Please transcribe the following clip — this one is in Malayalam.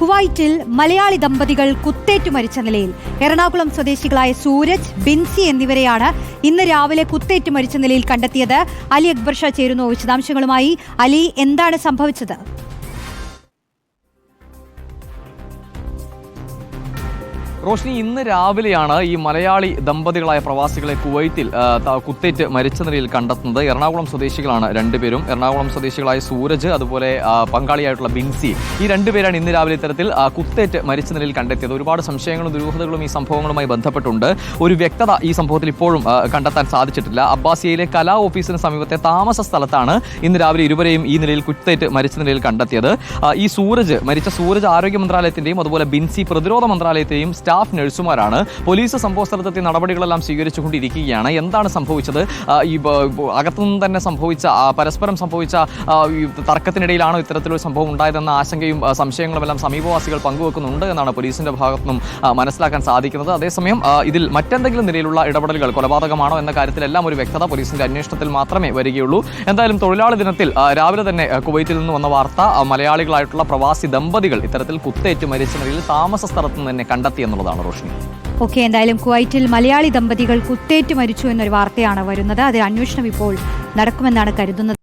കുവൈറ്റിൽ മലയാളി ദമ്പതികൾ കുത്തേറ്റു മരിച്ച നിലയിൽ. എറണാകുളം സ്വദേശികളായ സൂരജ് ബിൻസി എന്നിവരെയാണ് ഇന്ന് രാവിലെ കുത്തേറ്റു മരിച്ച നിലയിൽ കണ്ടെത്തിയത്. അലി അക്ബർ ഷാ ചേരുന്നു വിശദാംശങ്ങളുമായി. അലി എന്താണ് സംഭവിച്ചത്? റോഷ്നി ഇന്ന് രാവിലെയാണ് ഈ മലയാളി ദമ്പതികളായ പ്രവാസികളെ കുവൈത്തിൽ കുത്തേറ്റ് മരിച്ച നിലയിൽ കണ്ടെത്തുന്നത്. എറണാകുളം സ്വദേശികളാണ് രണ്ടുപേരും. എറണാകുളം സ്വദേശികളായ സൂരജ് അതുപോലെ പങ്കാളിയായിട്ടുള്ള ബിൻസി. ഈ രണ്ടുപേരാണ് ഇന്ന് രാവിലെ ഇത്തരത്തിൽ കുത്തേറ്റ് മരിച്ച നിലയിൽ കണ്ടെത്തിയത്. ഒരുപാട് സംശയങ്ങളും ദുരൂഹതകളും ഈ സംഭവങ്ങളുമായി ബന്ധപ്പെട്ടുണ്ട്. ഒരു വ്യക്തത ഈ സംഭവത്തിൽ ഇപ്പോഴും കണ്ടെത്താൻ സാധിച്ചിട്ടില്ല. അബ്ബാസിയയിലെ കലാ ഓഫീസിന് സമീപത്തെ താമസ സ്ഥലത്താണ് ഇന്ന് രാവിലെ ഇരുവരെയും ഈ നിലയിൽ കുത്തേറ്റ് മരിച്ച നിലയിൽ കണ്ടെത്തിയത്. ഈ സൂരജ് മരിച്ച സൂരജ് ആരോഗ്യ മന്ത്രാലയത്തിന്റെയും അതുപോലെ ബിൻസി പ്രതിരോധ മന്ത്രാലയത്തെയും സ്റ്റാഫ് നഴ്സുമാരാണ് പോലീസ് സംഭവ സ്ഥലത്തെത്തി നടപടികളെല്ലാം സ്വീകരിച്ചുകൊണ്ടിരിക്കുകയാണ്. എന്താണ് സംഭവിച്ചത്? ഈ അകത്തുനിന്ന് തന്നെ സംഭവിച്ച പരസ്പരം സംഭവിച്ച തർക്കത്തിനിടയിലാണോ ഇത്തരത്തിലൊരു സംഭവം ഉണ്ടായതെന്ന ആശങ്കയും സംശയങ്ങളുമെല്ലാം സമീപവാസികൾ പങ്കുവെക്കുന്നുണ്ട് എന്നാണ് പോലീസിന്റെ ഭാഗത്തുനിന്നും മനസ്സിലാക്കാൻ സാധിക്കുന്നത്. അതേസമയം ഇതിൽ മറ്റെന്തെങ്കിലും നിലയിലുള്ള ഇടപെടലുകൾ കൊലപാതകമാണോ എന്ന കാര്യത്തിലെല്ലാം ഒരു വ്യക്തത പോലീസിന്റെ അന്വേഷണത്തിൽ മാത്രമേ വരികയുള്ളൂ. എന്തായാലും തൊഴിലാളി ദിനത്തിൽ രാവിലെ തന്നെ കുവൈത്തിൽ നിന്ന് വന്ന വാർത്ത മലയാളികളായിട്ടുള്ള പ്രവാസി ദമ്പതികൾ ഇത്തരത്തിൽ കുത്തേറ്റ് മരിച്ച നിലയിൽ താമസ സ്ഥലത്ത് നിന്ന് തന്നെ കണ്ടെത്തി എന്നുള്ളതാണ് റോഷ്നി. ഓക്കെ എന്തായാലും കുവൈറ്റിൽ മലയാളി ദമ്പതികൾ കുത്തേറ്റ് മരിച്ചു എന്നൊരു വാർത്തയാണ് വരുന്നത്. അതിൽ അന്വേഷണം ഇപ്പോൾ നടക്കുമെന്നാണ് കരുതുന്നത്.